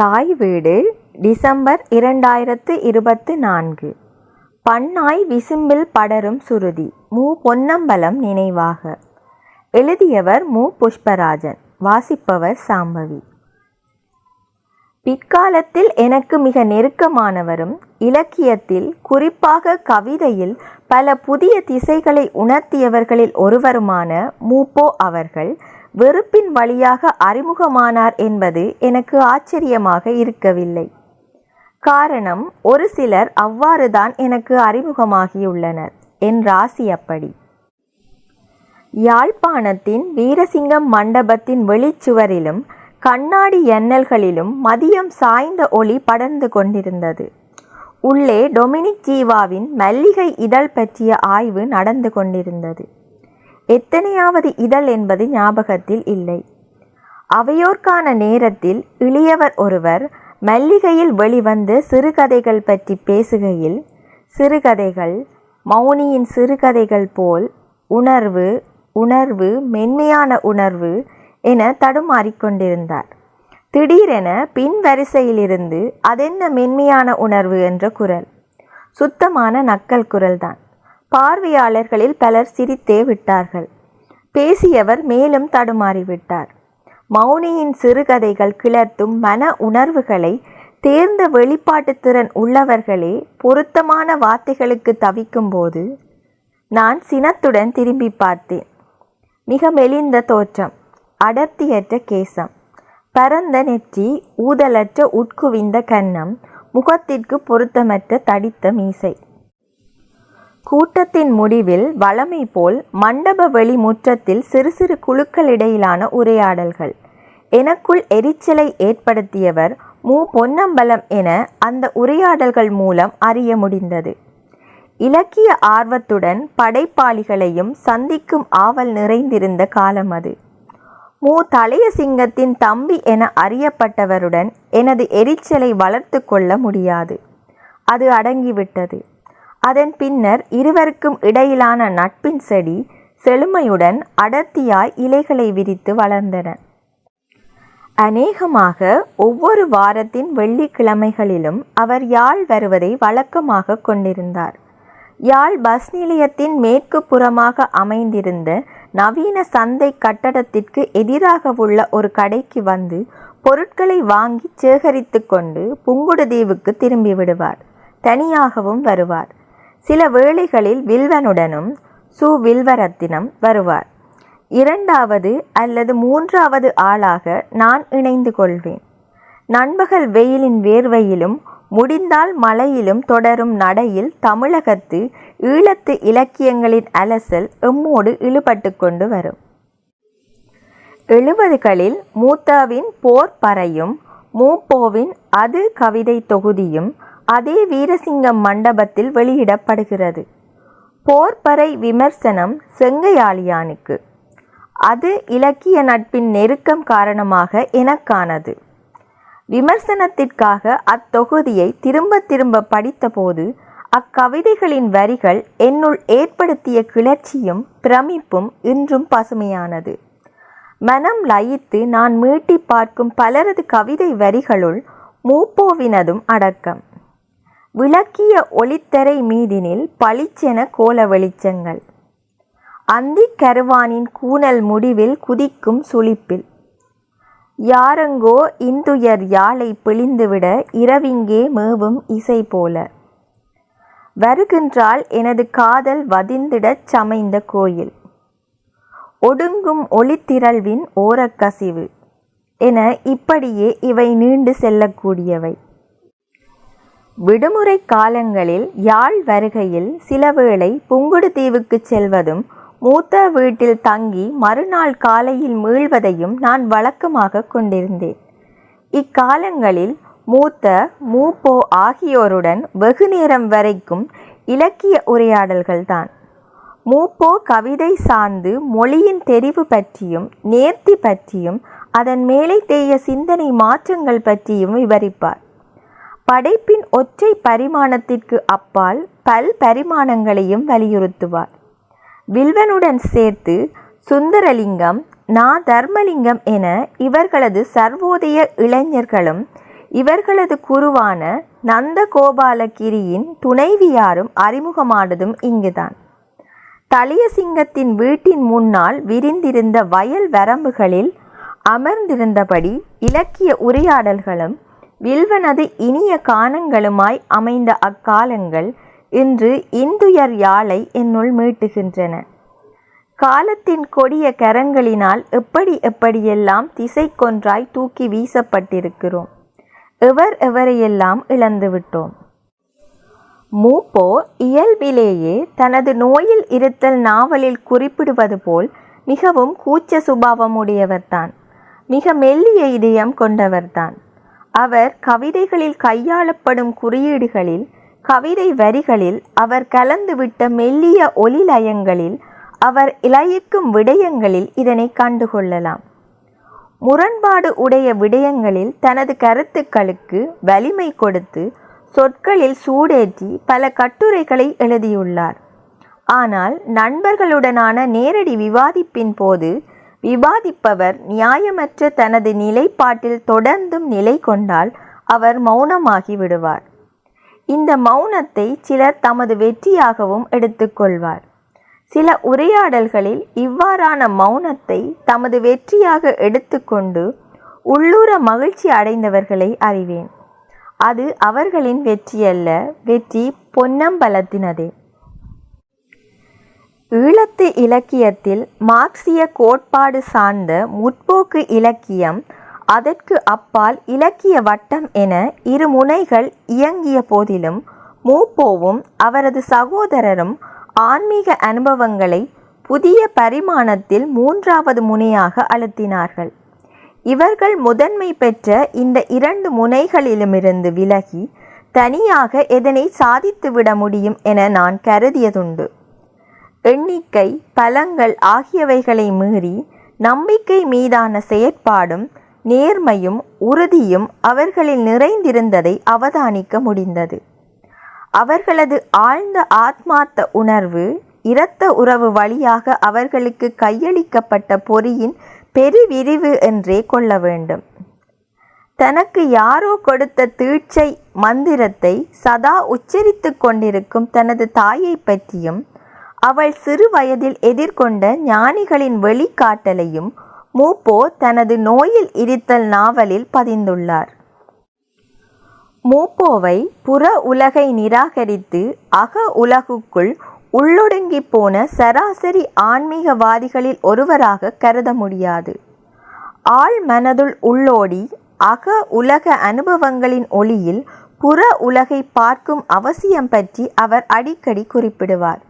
தாய் வீடு டிசம்பர் இரண்டாயிரத்து இருபத்து நான்கு. பண்ணாய் விசும்பில் படரும் சுருதி மு பொன்னம்பலம் நினைவாக. எழுதியவர் மு. புஷ்பராஜன் வாசிப்பவர் சாம்பவி. பிற்காலத்தில் எனக்கு மிக நெருக்கமானவரும் இலக்கியத்தில் குறிப்பாக கவிதையில் பல புதிய திசைகளை உணர்த்தியவர்களில் ஒருவருமான மூப்போ அவர்கள் வெறுப்பின் வழியாக அறிமுகமானார் என்பது எனக்கு ஆச்சரியமாக இருக்கவில்லை. காரணம் ஒரு சிலர் அவ்வாறுதான் எனக்கு அறிமுகமாகியுள்ளனர் என் ராசி அப்படி. யாழ்ப்பாணத்தின் வீரசிங்கம் மண்டபத்தின் வெளிச்சுவரிலும் கண்ணாடி எண்ணல்களிலும் மதியம் சாய்ந்த ஒளி படர்ந்து கொண்டிருந்தது. உள்ளே டொமினிக் ஜீவாவின் மல்லிகை இதழ் பற்றிய ஆய்வு நடந்து கொண்டிருந்தது. எத்தனையாவது இதழ் என்பது ஞாபகத்தில் இல்லை. அவையோர்க்கான நேரத்தில் இளையவர் ஒருவர் மல்லிகையில் வெளிவந்த சிறுகதைகள் பற்றி பேசுகையில் சிறுகதைகள் மௌனியின் சிறுகதைகள் போல் உணர்வு உணர்வு மென்மையான உணர்வு என தடுமாறிக்கொண்டிருந்தார் திடீரென பின் வரிசையிலிருந்து அதென்ன மென்மையான உணர்வு என்ற குரல் சுத்தமான நக்கல் குரல்தான். பார்வையாளர்களில் பலர் சிரித்தே விட்டார்கள். பேசியவர் மேலும் தடுமாறிவிட்டார் மௌனியின் சிறுகதைகள் கிளர்த்தும் மன உணர்வுகளை தேர்ந்த வெளிப்பாட்டு திறன் உள்ளவர்களே பொருத்தமான வார்த்தைகளுக்கு தவிக்கும்போது நான் சினத்துடன் திரும்பி பார்த்தேன். மிக மெலிந்த தோற்றம் அடர்த்தியற்ற கேசம் பரந்த நெற்றி ஊதலற்ற உட்குவிந்த கன்னம் முகத்திற்கு பொருத்தமற்ற தடித்த மீசை. கூட்டத்தின் முடிவில் வளமை போல் மண்டப வெளி முற்றத்தில் சிறு சிறு குழுக்களிடையிலான உரையாடல்கள். எனக்குள் எரிச்சலை ஏற்படுத்தியவர் மு. பொன்னம்பலம் என அந்த உரையாடல்கள் மூலம் அறிய முடிந்தது. இலக்கிய ஆர்வத்துடன் படைப்பாளிகளையும் சந்திக்கும் ஆவல் நிறைந்திருந்த காலம் அது. மு. தலைய சிங்கத்தின் தம்பி என அறியப்பட்டவருடன் எனது எரிச்சலை வளர்த்து கொள்ள முடியாது. அது அடங்கிவிட்டது. அதன் பின்னர் இருவருக்கும் இடையிலான நட்பின் செடி செழுமையுடன் அடர்த்தியாய் இலைகளை விரித்து வளர்ந்தன. அநேகமாக ஒவ்வொரு வாரத்தின் வெள்ளிக்கிழமைகளிலும் அவர் யாழ் வருவதை வழக்கமாக கொண்டிருந்தார். யாழ் பஸ் நிலையத்தின் மேற்கு புறமாக அமைந்திருந்த நவீன சந்தை கட்டடத்திற்கு எதிராக உள்ள ஒரு கடைக்கு வந்து பொருட்களை வாங்கி சேகரித்து கொண்டு புங்குடுதீவுக்கு திரும்பி விடுவார். தனியாகவும் வருவார். சில வேளைகளில் வில்வனுடனும் சு வில்வரத்தினம் வருவார். இரண்டாவது அல்லது மூன்றாவது ஆளாக நான் இணைந்து கொள்வேன். நண்பகல் வெயிலின் வேர்வையிலும் முடிந்தால் மழையிலும் தொடரும் நடையில் தமிழகத்து ஈழத்து இலக்கியங்களின் அலசல் எம்மோடு இழுபட்டு கொண்டு வரும். எழுபதுகளில் மூத்தாவின் போர் பறையும் மூப்போவின் அது கவிதை தொகுதியும் அதே வீரசிங்கம் மண்டபத்தில் வெளியிடப்படுகிறது. போர்ப்பறை விமர்சனம் செங்கையாளியானுக்கு. அது இலக்கிய நட்பின் நெருக்கம் காரணமாக எனக்கானது. விமர்சனத்திற்காக அத்தொகுதியை திரும்ப திரும்ப படித்தபோது அக்கவிதைகளின் வரிகள் என்னுள் ஏற்படுத்திய கிளர்ச்சியும் பிரமிப்பும் இன்றும் பசுமையானது. மனம் லயித்து நான் மீட்டி பார்க்கும் பலரது கவிதை வரிகளுள் மூப்போவினதும் அடக்கம். விளக்கிய ஒளித்தரை மீதினில் பளிச்சென கோல வெளிச்சங்கள். அந்தி கருவானின் கூனல் முடிவில் குதிக்கும் சுளிப்பில் யாரெங்கோ இந்துயர் யாழை பிழிந்துவிட இரவிங்கே மேவும் இசை போல. வருகின்றால் எனது காதல் வதிந்திடச் சமைந்த கோயில். ஒடுங்கும் ஒளித்திரள்வின் ஓரக்கசிவு என இப்படியே இவை நீண்டு செல்லக்கூடியவை. விடுமுறை காலங்களில் யாழ் வருகையில் சிலவேளை புங்குடுதீவுக்கு செல்வதும் மூத்த வீட்டில் தங்கி மறுநாள் காலையில் மீள்வதையும் நான் வழக்கமாக கொண்டிருந்தேன். இக்காலங்களில் மூத்த மூப்போ ஆகியோருடன் வெகு நேரம் வரைக்கும் இலக்கிய உரையாடல்கள்தான் மூப்போ கவிதை சார்ந்து மொழியின் தெரிவு பற்றியும் நேர்த்தி பற்றியும் அதன் மேலே தேய சிந்தனை மாற்றங்கள் பற்றியும் விவரிப்பார். படைப்பின் ஒற்றை பரிமாணத்திற்கு அப்பால் பல் பரிமாணங்களையும் வலியுறுத்துவார். வில்வனுடன் சேர்த்து சுந்தரலிங்கம் நா தர்மலிங்கம் என இவர்களது சர்வோதய இளைஞர்களும் இவர்களது குருவான நந்தகோபாலகிரியின் துணைவியாரும் அறிமுகமானதும் இங்குதான். தலியசிங்கத்தின் வீட்டின் முன்னால் விரிந்திருந்த வயல் வரம்புகளில் அமர்ந்திருந்தபடி இலக்கிய உரையாடல்களும் வில்வனது இனிய கானங்களுமாய் அமைந்த அக்காலங்கள் இன்று இந்துயர் யாழை என்னுள் மீட்டுகின்றன. காலத்தின் கொடிய கரங்களினால் எப்படி எப்படியெல்லாம் திசை கொன்றாய் தூக்கி வீசப்பட்டிருக்கிறோம். எவர் எவரையெல்லாம் இழந்துவிட்டோம். மூப்போ இயல்பிலேயே தனது நோயில் இருத்தல் நாவலில் குறிப்பிடுவது போல் மிகவும் கூச்ச சுபாவமுடையவர்தான். மிக மெல்லிய இதயம் கொண்டவர்தான். அவர் கவிதைகளில் கையாளப்படும் குறியீடுகளில் கவிதை வரிகளில் அவர் கலந்துவிட்ட மெல்லிய ஒலிலயங்களில் அவர் இலயிக்கும் விடயங்களில் இதனை கண்டுகொள்ளலாம். முரண்பாடு உடைய விடயங்களில் தனது கருத்துக்களுக்கு வலிமை கொடுத்து சொற்களில் சூடேற்றி பல கட்டுரைகளை எழுதியுள்ளார். ஆனால் நண்பர்களுடனான நேரடி விவாதிப்பின் போது விவாதிப்பவர் நியாயமற்ற தனது நிலைப்பாட்டில் தொடர்ந்தும் நிலை கொண்டால் அவர் மௌனமாகி விடுவார். இந்த மௌனத்தை சிலர் தமது வெற்றியாகவும் எடுத்துக்கொள்வார் சில உரையாடல்களில் இவ்வாறான மௌனத்தை தமது வெற்றியாக எடுத்துக்கொண்டு உள்ளூர மகிழ்ச்சி அடைந்தவர்களை அறிவேன். அது அவர்களின் வெற்றியல்ல வெற்றி பொன்னம்பலத்தினதே. ஈழத்து இலக்கியத்தில் மார்க்சிய கோட்பாடு சார்ந்த முற்போக்கு இலக்கியம் அதற்கு அப்பால் இலக்கிய வட்டம் என இரு முனைகள் இயங்கிய போதிலும் மூப்போவும் அவரது சகோதரரும் ஆன்மீக அனுபவங்களை புதிய பரிமாணத்தில் மூன்றாவது முனையாக அழுத்தினார்கள். இவர்கள் முதன்மை பெற்ற இந்த இரண்டு முனைகளிலுமிருந்து விலகி தனியாக எதனை சாதித்துவிட முடியும் என நான் கருதியதுண்டு. எண்ணிக்கை பலங்கள் ஆகியவைகளை மீறி நம்பிக்கை மீதான செயற்பாடும் நேர்மையும் உறுதியும் அவர்களில் நிறைந்திருந்ததை அவதானிக்க முடிந்தது. அவர்களது ஆழ்ந்த ஆத்மார்த்த உணர்வு இரத்த உறவு வழியாக அவர்களுக்கு கையளிக்கப்பட்ட பொறியின் பெருவிரிவு என்றே கொள்ள வேண்டும். தனக்கு யாரோ கொடுத்த தீட்சை மந்திரத்தை சதா உச்சரித்து கொண்டிருக்கும் தனது தாயை பற்றியும் அவள் சிறு வயதில் எதிர்கொண்ட ஞானிகளின் வெளிக்காட்டலையும் மூப்போ தனது நோயில் இருத்தல் நாவலில் பதிந்துள்ளார். மூப்போவை புற உலகை நிராகரித்து அக உலகுக்குள் உள்ளொடுங்கி போன சராசரி ஆன்மீகவாதிகளில் ஒருவராக கருத முடியாது. ஆள் மனதுள் உள்ளோடி அக உலக அனுபவங்களின் ஒளியில் புற உலகை பார்க்கும் அவசியம் பற்றி அவர் அடிக்கடி குறிப்பிடுவார்.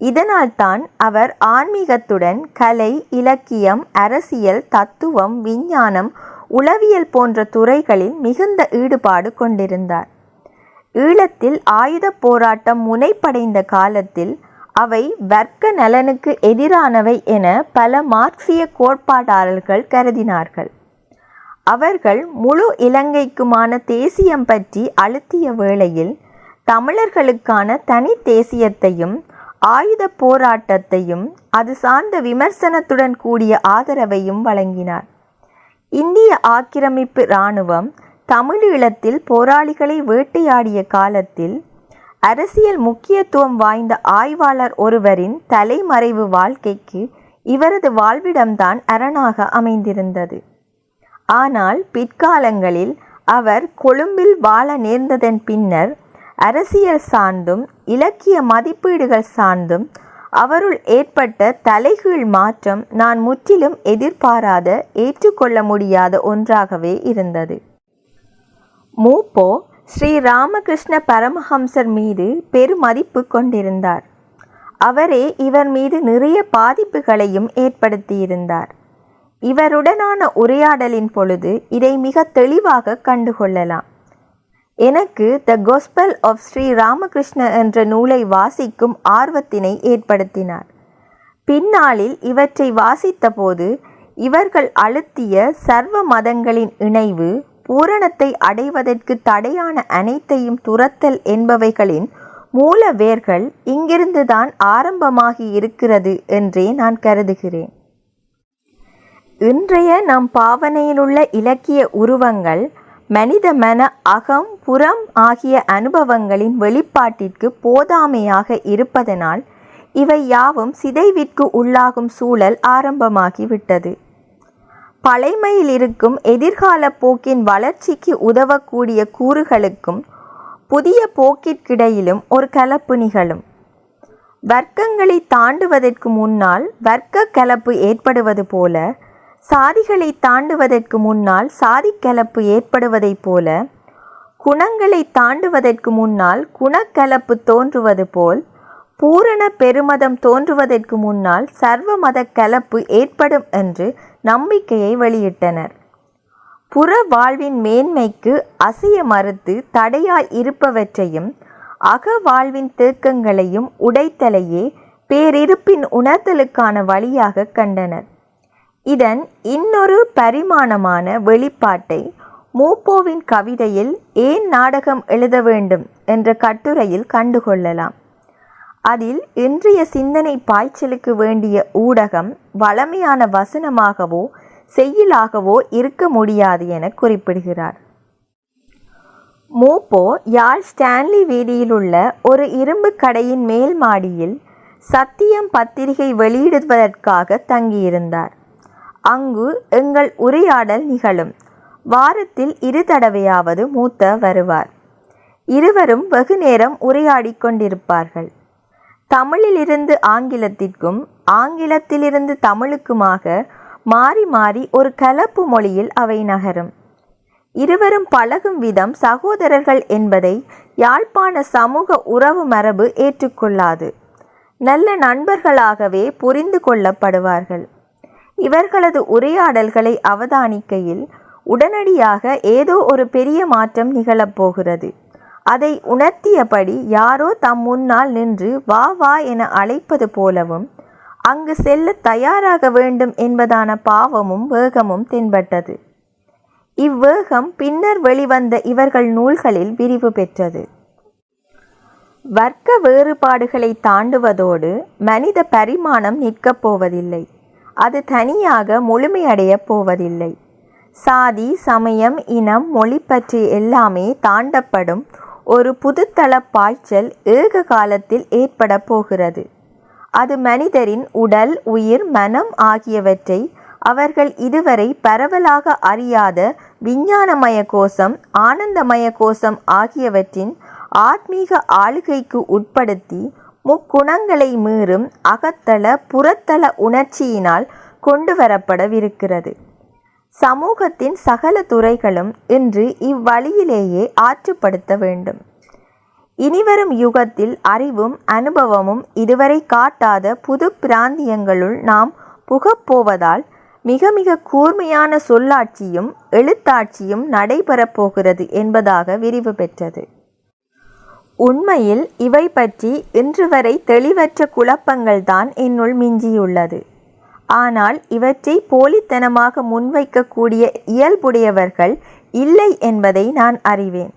இதனால்தான் அவர் ஆன்மீகத்துடன் கலை இலக்கியம் அரசியல் தத்துவம் விஞ்ஞானம் உளவியல் போன்ற துறைகளில் மிகுந்த ஈடுபாடு கொண்டிருந்தார். ஈழத்தில் ஆயுத போராட்டம் முனைப்படைந்த காலத்தில் அவை வர்க்க நலனுக்கு எதிரானவை என பல மார்க்சிய கோட்பாட்டாளர்கள் கருதினார்கள். அவர்கள் முழு இலங்கைக்குமான தேசியம் பற்றி அழுத்திய வேளையில் தமிழர்களுக்கான தனி தேசியத்தையும் ஆயுத போராட்டத்தையும் அது சார்ந்த விமர்சனத்துடன் கூடிய ஆதரவையும் வழங்கினார். இந்திய ஆக்கிரமிப்பு இராணுவம் தமிழீழத்தில் போராளிகளை வேட்டையாடிய காலத்தில் அரசியல் முக்கியத்துவம் வாய்ந்த ஆய்வாளர் ஒருவரின் தலைமறைவு வாழ்க்கைக்கு இவரது வாழ்விடம்தான் அரணாக அமைந்திருந்தது. ஆனால் பிற்காலங்களில் அவர் கொழும்பில் வாழ நேர்ந்ததன் பின்னர் அரசியல் சார்ந்தும் இலக்கிய மதிப்பீடுகள் சார்ந்தும் அவருள் ஏற்பட்ட தலைகீழ் மாற்றம் நான் முற்றிலும் எதிர்பாராத ஏற்றுக்கொள்ள முடியாத ஒன்றாகவே இருந்தது. மூப்போ ஸ்ரீ ராமகிருஷ்ண பரமஹம்சர் மீது பெருமதிப்பு கொண்டிருந்தார். அவரே இவர் மீது நிறைய பாதிப்புகளையும் ஏற்படுத்தியிருந்தார். இவருடனான உரையாடலின் பொழுது இதை மிக தெளிவாக கண்டுகொள்ளலாம். எனக்கு the gospel of Sri Ramakrishna என்ற நூலை வாசிக்கும் ஆர்வத்தினை ஏற்படுத்தினார். பின்னாளில் இவற்றை வாசித்தபோது இவர்கள் அழுத்திய சர்வ மதங்களின் இணைவு பூரணத்தை அடைவதற்கு தடையான அனைத்தையும் துரத்தல் என்பவைகளின் மூல வேர்கள் இங்கிருந்துதான் ஆரம்பமாகி இருக்கிறது என்றே நான் கருதுகிறேன். இன்றைய நம் பாவனையிலுள்ள இலக்கிய உருவங்கள் மனித மன அகம் புறம் ஆகிய அனுபவங்களின் வெளிப்பாட்டிற்கு போதாமையாக இருப்பதனால் இவை யாவும் சிதைவிற்கு உள்ளாகும் சூழல் ஆரம்பமாகிவிட்டது. பழைமையில் இருக்கும் எதிர்கால போக்கின் வளர்ச்சிக்கு உதவக்கூடிய கூறுகளுக்கும் புதிய போக்கிற்கிடையிலும் ஒரு கலப்பு நிகழும். வர்க்கங்களை தாண்டுவதற்கு முன்னால் வர்க்க கலப்பு ஏற்படுவது போல சாதிகளை தாண்டுவதற்கு முன்னால் சாதிக்கலப்பு ஏற்படுவதைப் போல குணங்களை தாண்டுவதற்கு முன்னால் குணக்கலப்பு தோன்றுவது போல் பூரண பெருமதம் தோன்றுவதற்கு முன்னால் சர்வ மத கலப்பு ஏற்படும் என்று நம்பிக்கையை வெளியிட்டனர். புற வாழ்வின் மேன்மைக்கு அசைய மறுத்து தடையாய் இருப்பவற்றையும் அக வாழ்வின் தேக்கங்களையும் உடைத்தலையே பேரிருப்பின் உணர்தலுக்கான வழியாக கண்டனர். இதன் இன்னொரு பரிமாணமான வெளிப்பாட்டை மூப்போவின் கவிதையில் ஏன் நாடகம் எழுத வேண்டும் என்ற கட்டுரையில் கண்டுகொள்ளலாம். அதில் இன்றைய சிந்தனை பாய்ச்சலுக்கு வேண்டிய ஊடகம் வளமையான வசனமாகவோ செய்யலாகவோ இருக்க முடியாது என குறிப்பிடுகிறார். மூப்போ யாழ் ஸ்டான்லி வீதியில் உள்ள ஒரு இரும்பு கடையின் மேல் மாடியில் சத்தியம் பத்திரிகை வெளியிடுவதற்காக தங்கியிருந்தார். அங்கு எங்கள் உரையாடல் நிகழும். வாரத்தில் இரு தடவையாவது மூத்த வருவார். இருவரும் வெகு நேரம் உரையாடி கொண்டிருப்பார்கள். தமிழிலிருந்து ஆங்கிலத்திற்கும் ஆங்கிலத்திலிருந்து தமிழுக்குமாக மாறி மாறி ஒரு கலப்பு மொழியில் அவை நகரும். இருவரும் பழகும் விதம் சகோதரர்கள் என்பதை யாழ்ப்பாண சமூக உறவு மரபு ஏற்றுக்கொள்ளாது. நல்ல நண்பர்களாகவே புரிந்து கொள்ளப்படுவார்கள். இவர்களது உரையாடல்களை அவதானிக்கையில் உடனடியாக ஏதோ ஒரு பெரிய மாற்றம் நிகழப்போகிறது. அதை உணர்த்தியபடி யாரோ தம் முன்னால் நின்று வா வா என அழைப்பது போலவும் அங்கு செல்ல தயாராக வேண்டும் என்பதான பாவமும் வேகமும் தென்பட்டது. இவ்வேகம் பின்னர் வெளிவந்த இவர்கள் நூல்களில் விரிவு பெற்றது. வர்க்க வேறுபாடுகளை தாண்டுவதோடு மனித பரிமாணம் நிற்கப் போவதில்லை. அது தனியாக முழுமையடையப் போவதில்லை. சாதி சமயம் இனம் மொழி பற்றி எல்லாமே தாண்டப்படும் ஒரு புதுத்தள பாய்ச்சல் ஏக காலத்தில் ஏற்பட போகிறது. அது மனிதரின் உடல் உயிர் மனம் ஆகியவற்றை அவர்கள் இதுவரை பரவலாக அறியாத விஞ்ஞானமய கோஷம் ஆனந்தமய கோஷம் ஆகியவற்றின் ஆத்மீக ஆளுகைக்கு உட்படுத்தி முக்குணங்களை மீறும் அகத்தள புறத்தள உணர்ச்சியினால் கொண்டு வரப்படவிருக்கிறது சமூகத்தின் சகல துறைகளும் இன்று இவ்வழியிலேயே ஆற்றுப்படுத்த வேண்டும். இனிவரும் யுகத்தில் அறிவும் அனுபவமும் இதுவரை காட்டாத புது பிராந்தியங்களுள் நாம் புகப்போவதால் மிக மிக கூர்மையான சொல்லாட்சியும் எழுத்தாட்சியும் நடைபெறப் போகிறது என்பதாக விரிவு பெற்றது. உண்மையில் இவை பற்றி இன்று வரை தெளிவற்ற குழப்பங்கள்தான் என்னுள் மிஞ்சியுள்ளது. ஆனால் இவற்றை போலித்தனமாக முன்வைக்கக்கூடிய இயல்புடையவர்கள் இல்லை என்பதை நான் அறிவேன்.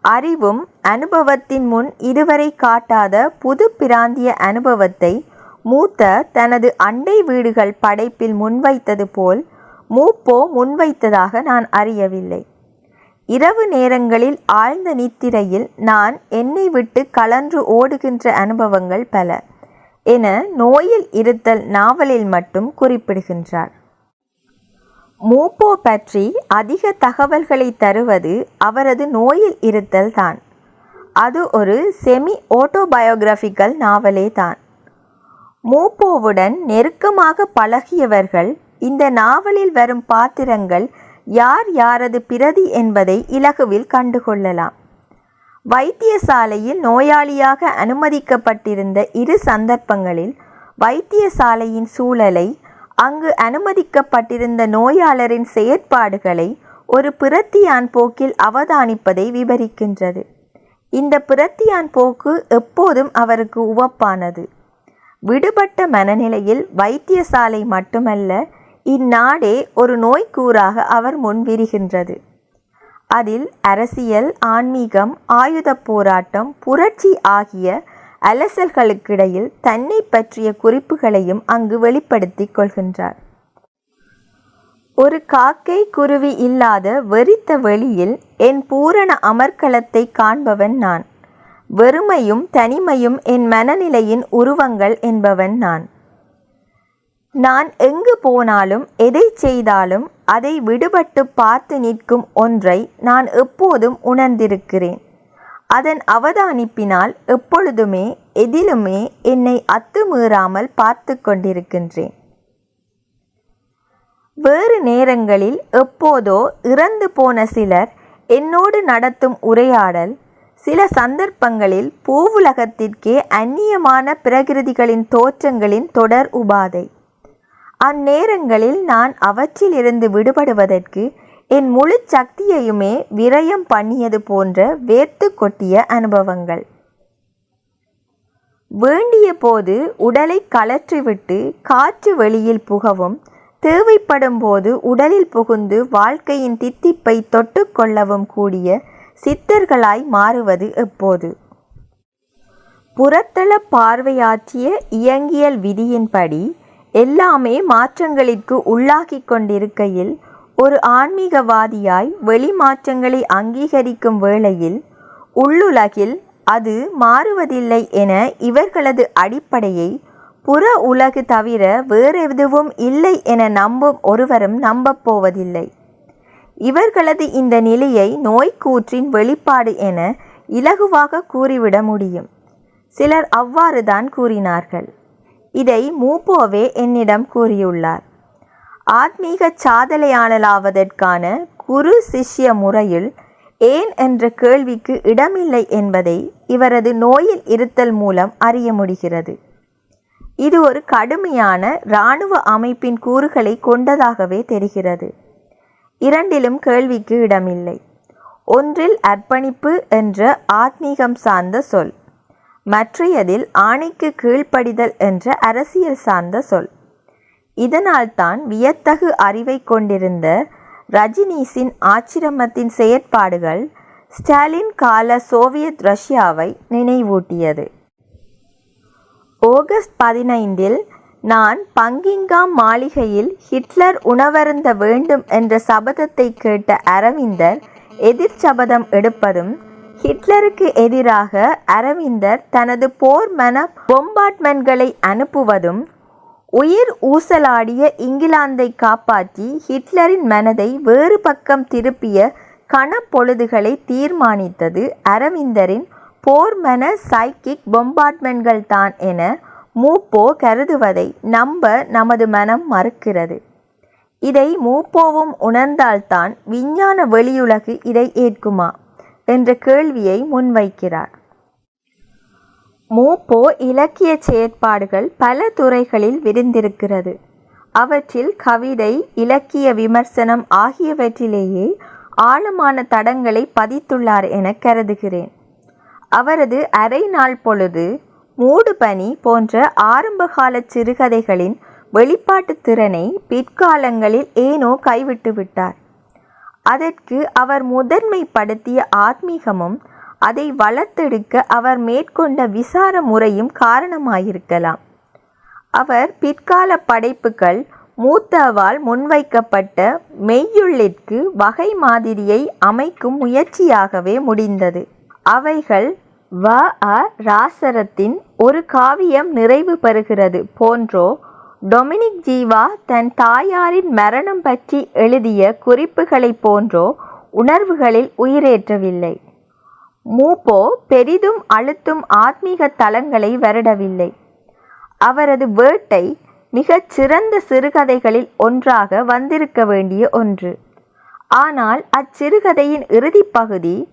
அறிவும் அனுபவத்தின் முன் இதுவரை காட்டாத புது பிராந்திய அனுபவத்தை மூத்த தனது அண்டை வீடுகள் படைப்பில் முன்வைத்தது போல் மூப்போ முன்வைத்ததாக நான் அறியவில்லை. இரவு நேரங்களில் ஆழ்ந்த நித்திரையில் நான் என்னை விட்டு கலன்று ஓடுகின்ற அனுபவங்கள் பல. என நோயில் இருத்தல் நாவலில் மட்டும் குறிப்பிடுகின்றார். மூப்போ பற்றி அதிக தகவல்களை தருவது அவரது நோயில் இருத்தல் தான். அது ஒரு செமி ஓட்டோபயோகிராபிக்கல் நாவலே தான். மூப்போவுடன் நெருக்கமாக பழகியவர்கள் இந்த நாவலில் வரும் பாத்திரங்கள் யார் யாரது பிரதி என்பதை இலகுவில் கண்டுகொள்ளலாம். வைத்தியசாலையில் நோயாளியாக அனுமதிக்கப்பட்டிருந்த இரு சந்தர்ப்பங்களில் வைத்தியசாலையின் சூழலை அங்கு அனுமதிக்கப்பட்டிருந்த நோயாளரின் செயற்பாடுகளை ஒரு பிரத்தியான் போக்கில் அவதானிப்பதை விவரிக்கின்றது. இந்த பிரத்தியான் போக்கு எப்போதும் அவருக்கு உவப்பானது. விடுபட்ட மனநிலையில் வைத்தியசாலை மட்டுமல்ல இந்நாடே ஒரு நோய்க்கூறாக அவர் முன்விரிகின்றது. அதில் அரசியல் ஆன்மீகம் ஆயுதப் போராட்டம் புரட்சி ஆகிய அலசல்களுக்கிடையில் தன்னை பற்றிய குறிப்புகளையும் அங்கு வெளிப்படுத்திக் கொள்கின்றார். ஒரு காக்கை குருவி இல்லாத வெறித்த வெளியில் என் பூரண அமர்க்களத்தை காண்பவன் நான். வெறுமையும் தனிமையும் என் மனநிலையின் உருவங்கள் என்பவன் நான். நான் எங்கு போனாலும் எதை செய்தாலும் அதை விடுபட்டு பார்த்து நிற்கும் ஒன்றை நான் எப்போதும் உணர்ந்திருக்கிறேன். அதன் அவதானிப்பினால் எப்பொழுதுமே எதிலுமே என்னை அத்துமீறாமல் பார்த்து கொண்டிருக்கின்றேன். வேறு நேரங்களில் எப்போதோ இறந்து போன சிலர் என்னோடு நடத்தும் உரையாடல் சில சந்தர்ப்பங்களில் பூவுலகத்திற்கே அந்நியமான பிரகிருதிகளின் தோற்றங்களின் தொடர் உபாதை. அந்நேரங்களில் நான் அவற்றிலிருந்து விடுபடுவதற்கு என் முழு சக்தியையுமே விரயம் பண்ணியது போன்ற வேர்த்து கொட்டிய அனுபவங்கள். வேண்டிய போது உடலை கலற்றிவிட்டு காற்று வெளியில் புகவும் தேவைப்படும் போது உடலில் புகுந்து வாழ்க்கையின் தித்திப்பை தொட்டுக்கொள்ளவும் கூடிய சித்தர்களாய் மாறுவது எப்போது? புறத்தள பார்வையாற்றிய இயங்கியல் விதியின்படி எல்லாமே மாற்றங்களிற்கு உள்ளாகிக் கொண்டிருக்கையில் ஒரு ஆன்மீகவாதியாய் வெளி மாற்றங்களை அங்கீகரிக்கும் வேளையில் உள்ளுலகில் அது மாறுவதில்லை என இவர்களது அடிப்படையை புற உலகு தவிர வேறெதுவும் இல்லை என நம்பும் ஒருவரும் நம்பப் போவதில்லை. இவர்களது இந்த நிலையை நோய்க்கூற்றின் வெளிப்பாடு என இலகுவாக கூறிவிட முடியும். சிலர் அவ்வாறுதான் கூறினார்கள். இதை மூப்போவே என்னிடம் கூறியுள்ளார். ஆத்மீக சாதனையாளலாவதற்கான குரு சிஷ்ய முறையில் ஏன் என்ற கேள்விக்கு இடமில்லை என்பதை இவரது நோயில் இருத்தல் மூலம் அறிய முடிகிறது. இது ஒரு கடுமையான இராணுவ அமைப்பின் கூறுகளை கொண்டதாகவே தெரிகிறது. இரண்டிலும் கேள்விக்கு இடமில்லை. ஒன்றில் அர்ப்பணிப்பு என்ற ஆத்மீகம் சார்ந்த சொல். மற்றையதில் ஆணைக்கு கீழ்ப்படிதல் என்ற அரசியல் சார்ந்த சொல். இதனால்தான் வியத்தகு அறிவை கொண்டிருந்த ரஜினீஸின் ஆச்சிரமத்தின் செயற்பாடுகள் ஸ்டாலின் கால சோவியத் ரஷ்யாவை நினைவூட்டியது. ஆகஸ்ட் பதினைந்தில் நான் பங்கிங்காம் மாளிகையில் ஹிட்லர் உணவருந்த வேண்டும் என்ற சபதத்தை கேட்ட அரவிந்தர் எதிர்ச்சபதம் எடுப்பதும் ஹிட்லருக்கு எதிராக அரவிந்தர் தனது போர் மன பொம்பாட்மென்ட்களை அனுப்புவதும் உயிர் ஊசலாடிய இங்கிலாந்தை காப்பாற்றி ஹிட்லரின் மனதை வேறு பக்கம் திருப்பிய கணப்பொழுதுகளை தீர்மானித்தது அரவிந்தரின் போர் மன சைக்கிக் பொம்பாட்மென்ட்கள் தான் என மூப்போ கருதுவதை நம்ப நமது மனம் மறுக்கிறது. இதை மூப்போவும் உணர்ந்தால்தான் விஞ்ஞான வெளியுலகு இதை ஏற்குமா? என்ற கேள்வியை முன்வைக்கிறார். மூப்போ இலக்கிய செயற்பாடுகள் பல துறைகளில் விரிந்திருக்கிறது. அவற்றில் கவிதை இலக்கிய விமர்சனம் ஆகியவற்றிலேயே ஆழமான தடங்களை பதித்துள்ளார் என கருதுகிறேன். அவரது அரை நாள் பொழுது மூடுபனி போன்ற ஆரம்பகால சிறுகதைகளின் வெளிப்பாட்டு திறனை பிற்காலங்களில் ஏனோ கைவிட்டு விட்டார் அதற்கு அவர் முதன்மைப்படுத்திய ஆத்மீகமும் அதை வளர்த்தெடுக்க அவர் மேற்கொண்ட விசார முறையும் காரணமாயிருக்கலாம். அவர் பிற்கால படைப்புகள் மூத்தவால் முன்வைக்கப்பட்ட மெய்யுள்ளிற்கு வகை மாதிரியை அமைக்கும் முயற்சியாகவே முடிந்தது. அவைகள் வ அ ராசரத்தின் ஒரு காவியம் நிறைவு பெறுகிறது போன்றோ டொமினிக் ஜீவா தன் தாயாரின் மரணம் பற்றி எழுதிய குறிப்புகளைப் போன்றோ உணர்வுகளில் உயிரேற்றவில்லை. மூப்போ பெரிதும் அழுத்தும் ஆத்மீக தலங்களை வருடவில்லை. அவரது வேட்டை மிகச் சிறந்த சிறுகதைகளில் ஒன்றாக வந்திருக்க வேண்டிய ஒன்று. ஆனால் அச்சிறுகதையின் இறுதி பகுதி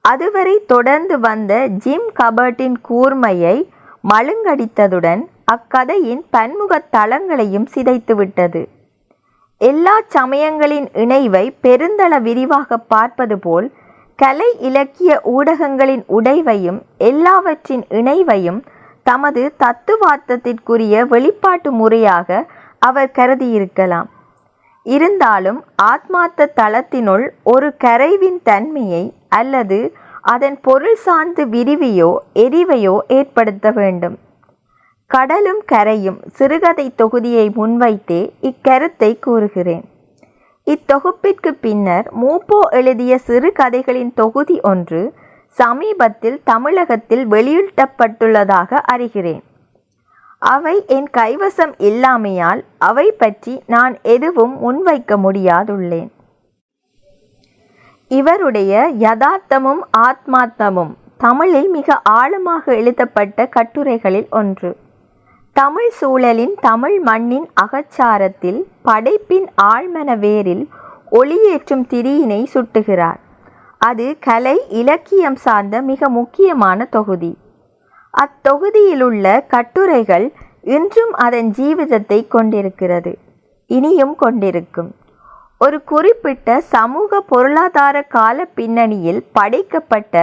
அதுவரை தொடர்ந்து வந்த ஜிம் கபர்ட்டின் கூர்மையை மழுங்கடித்ததுடன் அக்கதையின் பன்முகத் தளங்களையும் சிதைத்துவிட்டது. எல்லா சமயங்களின் இணைவை பெருந்தள விரிவாக பார்ப்பது போல் கலை இலக்கிய ஊடகங்களின் உடைவையும் எல்லாவற்றின் இணைவையும் தமது தத்துவார்த்தத்திற்குரிய வெளிப்பாட்டு முறையாக அவர் கருதியிருக்கலாம். இருந்தாலும் ஆத்மார்த்த தளத்தினுள் ஒரு கரைவின் தன்மையை அல்லது அதன் பொருள் சார்ந்து விரிவையோ எரிவையோ ஏற்படுத்த வேண்டும். கடலும் கரையும் சிறுகதை தொகுதியை முன்வைத்தே இக்கருத்தை கூறுகிறேன். இத்தொகுப்பிற்கு பின்னர் மூப்போ எழுதிய சிறுகதைகளின் தொகுதி ஒன்று சமீபத்தில் தமிழகத்தில் வெளியிடப்பட்டுள்ளதாக அறிகிறேன். அவை என் கைவசம் இல்லாமையால் அவை பற்றி நான் எதுவும் முன்வைக்க முடியாதுள்ளேன். இவருடைய யதார்த்தமும் ஆத்மார்த்தமும் தமிழில் மிக ஆழமாக எழுதப்பட்ட கட்டுரைகளில் ஒன்று. தமிழ் சூழலின் தமிழ் மண்ணின் அகச்சாரத்தில் படைப்பின் ஆழ்மன வேரில் ஒளியேற்றும் திரியினை சுட்டுகிறார். அது கலை இலக்கியம் சார்ந்த மிக முக்கியமான தொகுதி. அத்தொகுதியிலுள்ள கட்டுரைகள் இன்றும் அதன் ஜீவிதத்தை கொண்டிருக்கிறது இனியும் கொண்டிருக்கும். ஒரு குறிப்பிட்ட சமூக பொருளாதார கால பின்னணியில் படைக்கப்பட்ட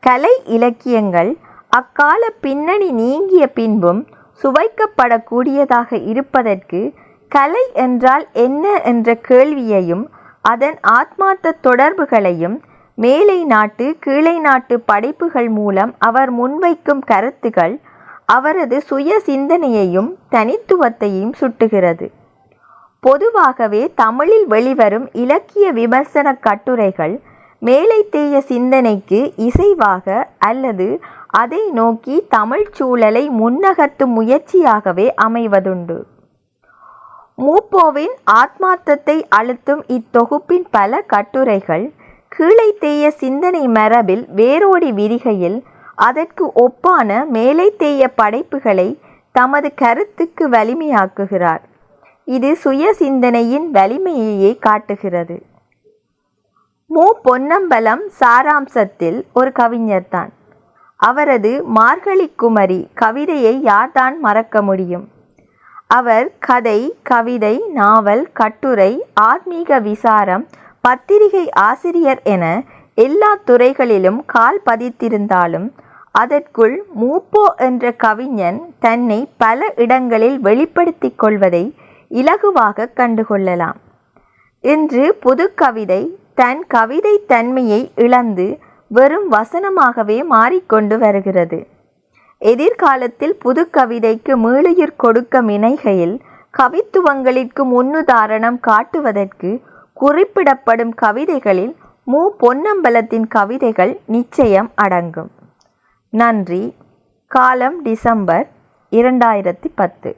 கலை இலக்கியங்கள் அக்கால பின்னணி நீங்கிய பின்பும் சுவைக்கப்படக்கூடியதாக இருப்பதற்கு கலை என்றால் என்ன என்ற கேள்வியையும் அதன் ஆத்மார்த்த தொடர்புகளையும் மேலை நாட்டு கீழே நாட்டு படைப்புகள் மூலம் அவர் முன்வைக்கும் கருத்துகள் அவரது சுய சிந்தனையையும் தனித்துவத்தையும் சுட்டுகிறது. பொதுவாகவே தமிழில் வெளிவரும் இலக்கிய விமர்சன கட்டுரைகள் மேலைத்தேய சிந்தனைக்கு இசைவாக அல்லது அதை நோக்கி தமிழ் சூழலை முன்னகர்த்தும் முயற்சியாகவே அமைவதுண்டு. மூப்போவின் ஆத்மார்த்தத்தை அழுத்தும் இத்தொகுப்பின் பல கட்டுரைகள் கீழைத்தேய சிந்தனை மரபில் வேரோடி விரிகையில் அதற்கு ஒப்பான மேலைத்தேய படைப்புகளை தமது கருத்துக்கு வலிமையாக்குகிறார். இது சுய சிந்தனையின் வலிமையையே காட்டுகிறது. மு. பொன்னம்பலம் சாராம்சத்தில் ஒரு கவிஞர்தான். அவரது மார்கழி குமரி கவிதையை யார்தான் மறக்க முடியும்? அவர் கதை கவிதை நாவல் கட்டுரை ஆத்மீக விசாரம் பத்திரிகை ஆசிரியர் என எல்லா துறைகளிலும் கால் பதித்திருந்தாலும் அதற்குள் மூப்போ என்ற கவிஞன் தன்னை பல இடங்களில் வெளிப்படுத்திக் கொள்வதை இலகுவாக கண்டுகொள்ளலாம். இன்று புதுக்கவிதை தன் கவிதை தன்மையை இழந்து வெறும் வசனமாகவே மாறிக்கொண்டு வருகிறது. எதிர்காலத்தில் புதுக்கவிதைக்கு மீளுயிர் கொடுக்க இணைகையில் கவித்துவங்களிற்கு முன்னுதாரணம் காட்டுவதற்கு குறிப்பிடப்படும் கவிதைகளில் மு. பொன்னம்பலத்தின் கவிதைகள் நிச்சயம் அடங்கும். நன்றி. காலம் டிசம்பர் இரண்டாயிரத்தி பத்து.